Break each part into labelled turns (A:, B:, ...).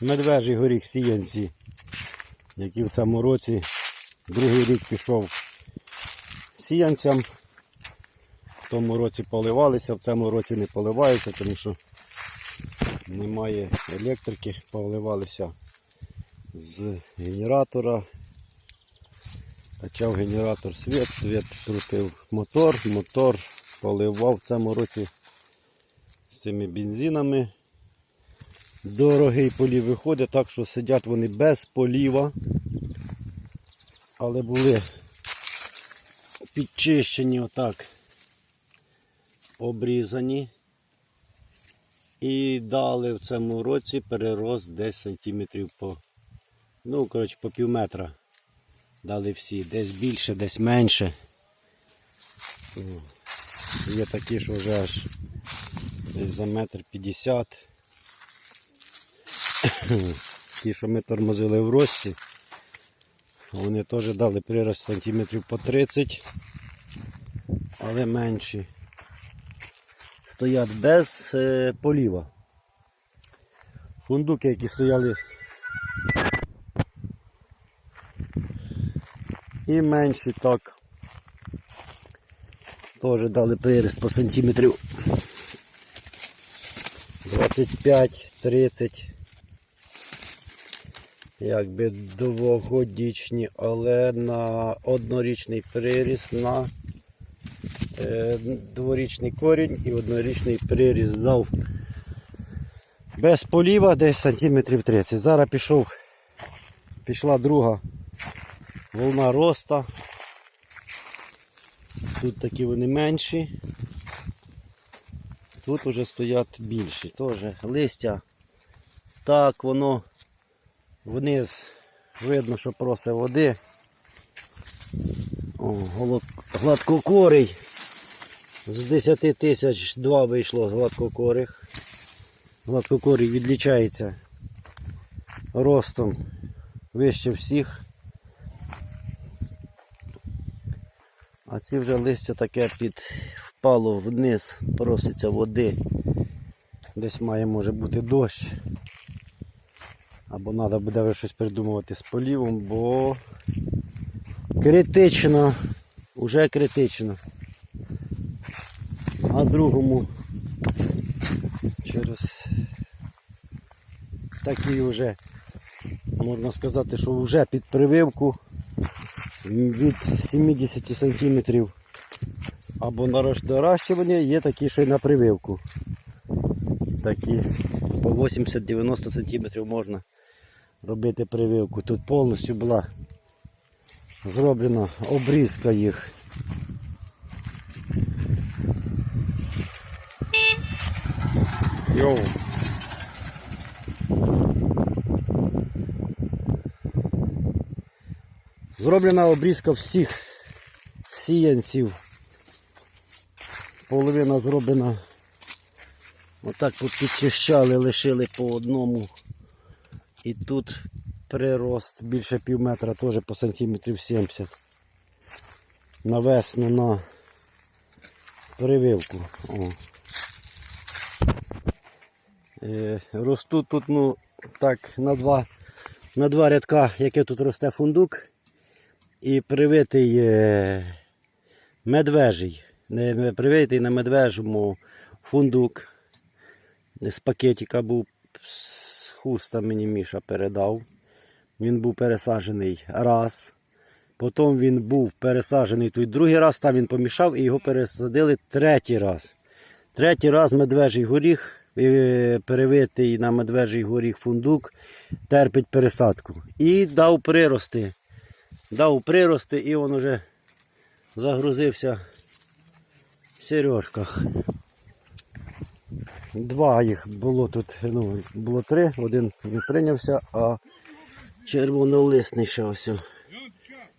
A: Медвежий горіх сіянці, який в цьому році другий рік пішов сіянцям. В тому році поливалися, в цьому році не поливаються, тому що немає електрики, поливалися з генератора. Качав генератор світ, світ крутив мотор, мотор поливав в цьому році з цими бензинами. Дорогий полів виходить, так що сидять вони без поліва. Але були підчищені отак, обрізані. І дали в цьому році перерост десь сантиметрів по, ну, коротше, по пів метра. Дали всі, десь більше, десь менше. Є такі, що вже аж десь за метр п'ятдесят. Ті, що ми тормозили в рості, вони теж дали прирост сантиметрів по 30, але менші. Стоять без е, поліва. Фундуки, які стояли і менші так. Теж дали прирост по сантиметрів 25-30 якби двогодічні, але на однорічний приріст на е, дворічний корінь і однорічний приріст дав без поліва десь сантиметрів 30. Зараз пішов, пішла друга волна роста. Тут такі вони менші. Тут вже стоять більші. Теж листя. Так, воно вниз видно, що просить води. О, гладкокорий. З 10 тисяч два вийшло гладкокорих. Гладкокорий відлічається ростом вище всіх. А ці вже листя таке під впало вниз, проситься води. Десь має може бути дощ. Або треба буде вже щось придумувати з полівом, бо критично, вже критично. А другому через такий вже, можна сказати, що вже під прививку від 70 см або на доращування є такі, що й на прививку. Такі по 80-90 см можна робити прививку. Тут повністю була зроблена обрізка їх. Йоу. Зроблена обрізка всіх сіянців. Половина зроблена. Отак от підчищали, лишили по одному. І тут прирост більше пів метра, теж по сантиметрів 70. На весну на прививку. О. Е, ростуть тут, ну, так, на два, на два рядка, яке тут росте фундук. І привитий е, медвежий. Не привитий на медвежому фундук. З пакетика був з хуста мені Міша передав. Він був пересаджений раз. Потім він був пересаджений той другий раз, там він помішав і його пересадили третій раз. Третій раз медвежий горіх, е, перевитий на медвежий горіх фундук, терпить пересадку. І дав прирости. Дав прирости і він уже загрузився в сережках. Два їх було тут, ну, було три, один не прийнявся, а червонолисний ще ось,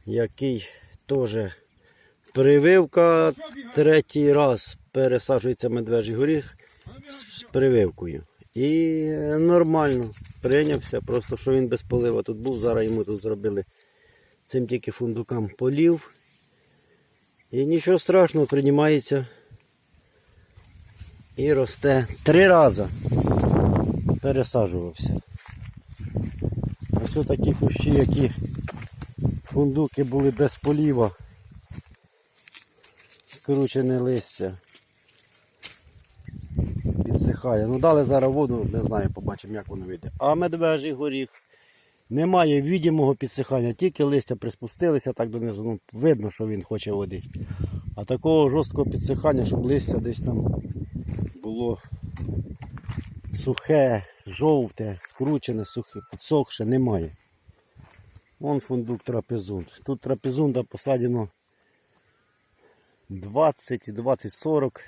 A: який теж прививка, третій раз пересаджується медвежий горіх з, з прививкою. І нормально прийнявся, просто що він без полива тут був, зараз йому тут зробили цим тільки фундукам полів. І нічого страшного, приймається і росте. Три рази пересаджувався. Ось такі кущі, які фундуки були без поліва. Скручене листя. Підсихає. Ну дали зараз воду, не знаю, побачимо, як воно вийде. А медвежий горіх немає відімого підсихання, тільки листя приспустилися так донизу. Ну, видно, що він хоче води. А такого жорсткого підсихання, щоб листя десь там було сухе, жовте, скручене, сухе, підсохше, немає. Вон фундук трапезунд. Тут трапезунда посадено 20 20 40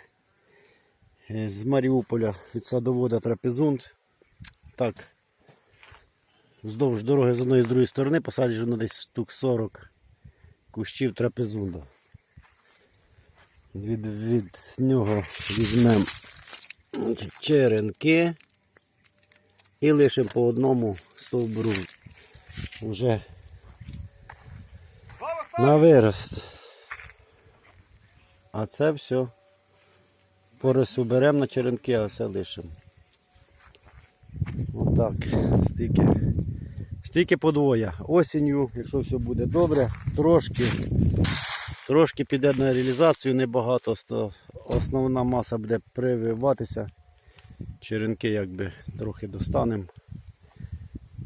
A: е, з Маріуполя від садовода трапезунд. Так. Вздовж дороги з одної і з другої сторони посаджено десь штук 40 кущів трапезунда. Від, від нього візьмемо черенки і лишимо по одному стовбуру вже на вирост. А це все поросу беремо на черенки, а все лишимо. Отак. Стільки. Стільки подвоє. Осінню, якщо все буде добре, трошки. Трошки піде на реалізацію, небагато. Основна маса буде прививатися. Черенки якби трохи достанемо.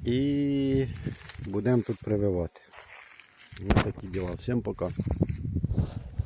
A: І будемо тут прививати. Ось такі діла. Всім пока.